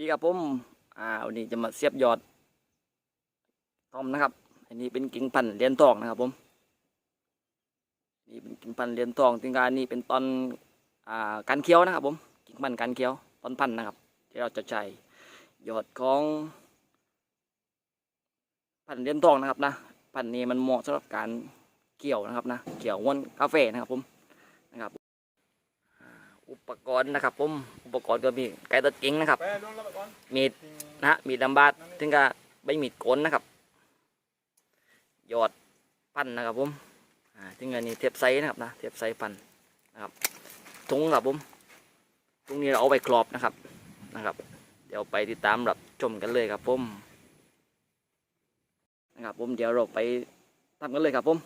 ดีครับผมอ่าวันนี้จะมาเสียบยอดทอมนะครับ อันนี้เป็นกิ่งพันธุ์เหรียญทองนะครับผมนี่เป็นกิ่งพันธุ์เหรียญทองถึงการนี้เป็นตอนอ่าการเคี้ยวนะครับผมกิ่งพันธุ์การเคี้ยวตอนพันธุ์นะครับ ที่เราจะใช้ยอดของพันธุ์เหรียญทองนะครับนะพันธุ์นี้มันเหมาะสำหรับการเกี่ยวนะครับนะเกี่ยววนกาแฟนะครับผมนะครับ อุปกรณ์นะครับผม อุปกรณ์ก็มีไก่ตัดกิ่งนะครับไปลงแล้วไปก่อนมีดนะฮะมีดดำบาดถึงกับใบมีดโกนนะครับ หยอดพันนะครับผมอ่าถึงกับนี่เทียบไซส์นะครับนะเทียบไซส์พันนะครับถุงครับผมถุงนี้เราเอาไปครอบนะครับนะครับ เดี๋ยวไปติดตามรับชมกันเลยครับผมนะครับผมเดี๋ยวเราไปทำกันเลยครับผม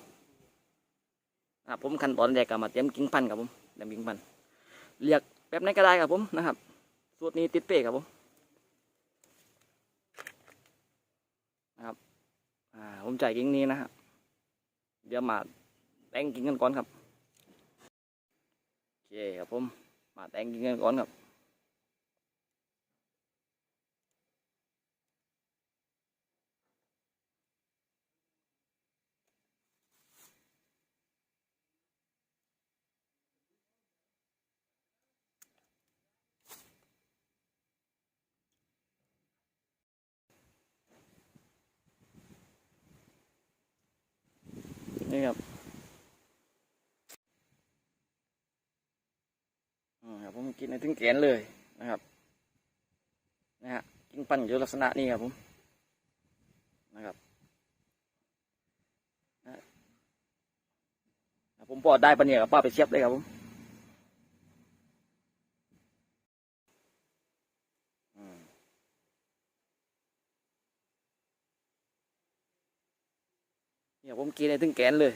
นะครับผมขั้นตอนแรกก็มาเตรียมกิ่งพันธุ์ครับผมเตรียมกิ่งพันธุ์เรียก แบบไหนก็ได้ครับผมนะครับ สูตรนี้ติดเปกครับผมอ่าผมจ่ายกิ่งนี้นะครับเดี๋ยวมาแต่งกิ่งกันก่อนครับโอเคครับผมมาแต่งกิ่งกันก่อนครับ นี้ครับครับผมกินในถึงแกนเลยนะครับนะฮะกินปั่นอยู่ลักษณะนี้ครับผมนะครับนะผมปอดได้ปะเนี่ยกับป้าไปเชียบเลยครับผม เนี่ยผมกินในถึงแกนเลย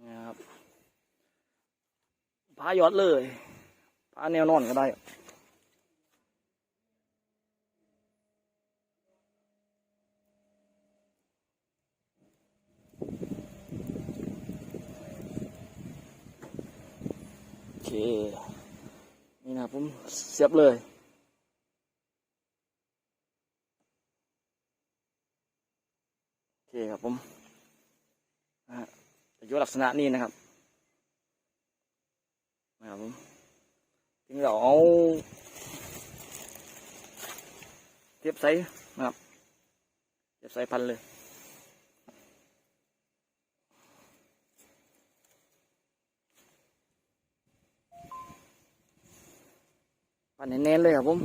นะครับพายอดเลยพาแนวนอนก็ได้ เค นี่นะครับผมเสียบเลยโอเคครับผมนะฮะอยู่ลักษณะนี้นะครับนะครับผมถึงเราเอาเทียบไซส์นะครับเทียบไซส์พันเลย พันแน่นเลยครับผม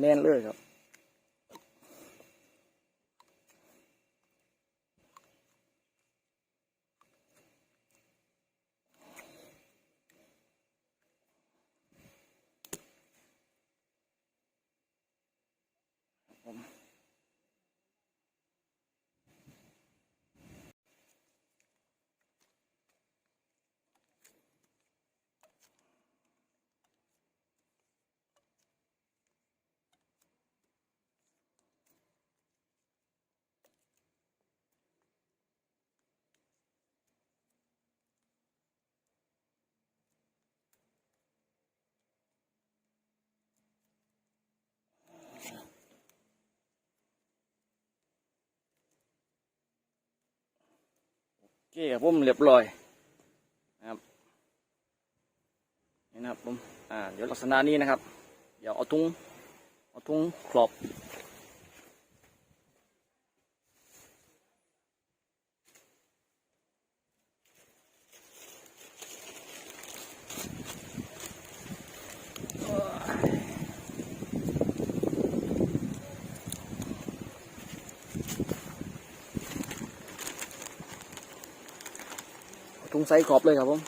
แน่นเลยครับผม เคครับผมเรียบร้อยนะครับนี่นะครับผมอ่าเดี๋ยวลักษณะนี้นะครับ เดี๋ยวเอาทุงเอาทุงครอบ ถุงไซส์ขอบเลยครับผม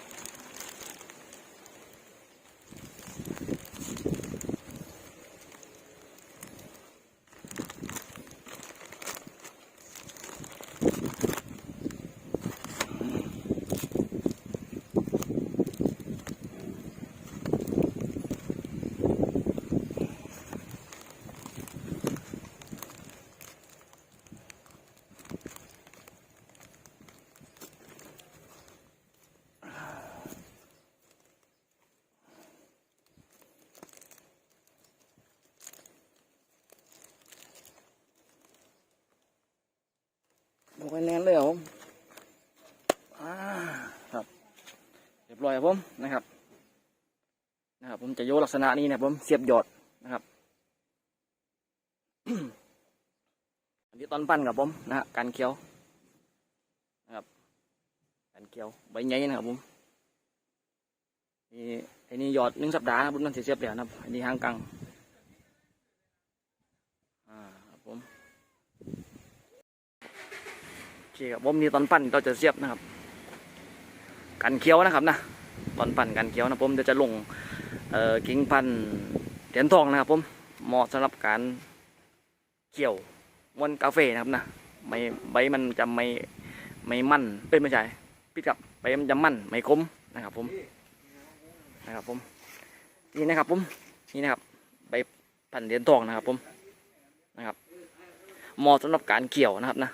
บอกให้แน่นเลยครับผมอ่าครับ เรียบร้อยครับผมนะครับ นะครับผมจะโยลักษณะนี้นะครับผมเสียบหยอดนะครับ อันนี้ตอนปั้นครับผมนะฮะการเคี้ยวนะครับ การเคี้ยวใบใหญ่นะครับผมนี่อ้นี่หยอดหนึ่งสัปดาห์นะครับผมนั่นเสียบแล้วนะครับอันนี้หางกังอ่าครับผมโอ เคครับผมนี่ตอนปั้นเราจะเสียบนะครับการเคี้ยวนะครับนะตอนปั้นการเคี้ยวนะผมเดี๋ยวจะลงเอ่อกิ่งพันเหรียญทองนะครับผมเหมาะสำหรับการเคี่ยวม้วนกาแฟนะครับนะใบใบมันจะไม่ไม่มั่นเป็นไม่ใช่พี่กับใบมันจะมั่นไม่คมนะครับผมนะครับผมนี่นะครับผมนี่นะครับใบพันเหรียญทองนะครับผมนะครับเหมาะสำหรับการเกี่ยวนะครับนะ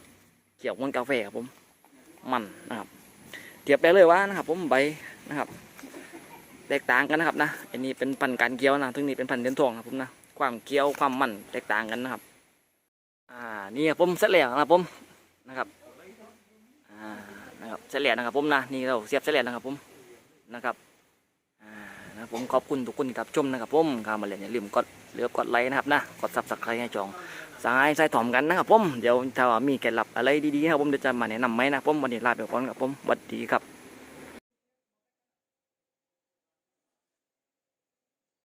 กี่ยวม้วนกาแฟครับผมมันนะครับ เทียบได้เลยว่านะครับ ผมใบนะครับ แตกต่างกันนะครับนะอันนี้เป็นพันธุ์การเกี่ยวนะทึงนี้เป็นพันธุ์เหรียญทองนะครับผมนะความเกี่ยวความมันแตกต่างกันนะครับ อ่านี่ครับผมเสร็จแล้วนะครับผมนะครับอ่านะครับเสร็จแล้วนะครับผมนะนี่เราเสียบเสร็จแล้วนะครับผมนะครับ นะผมขอบคุณทุกคนที่รับชมนะครับผมข้ามาเล่นอย่าลืมกดเลือกกดไลค์นะครับนะกดซับสไครต์ให้จองสายสายถ่อมกันนะครับผมเดี๋ยวถ้าวมีแกลลับอะไรดีๆนะครับผมเดี๋ยวจะมาแนะนำไหมนะผมวันนี้ลาไปก่อนครับผมสวัสดีครับ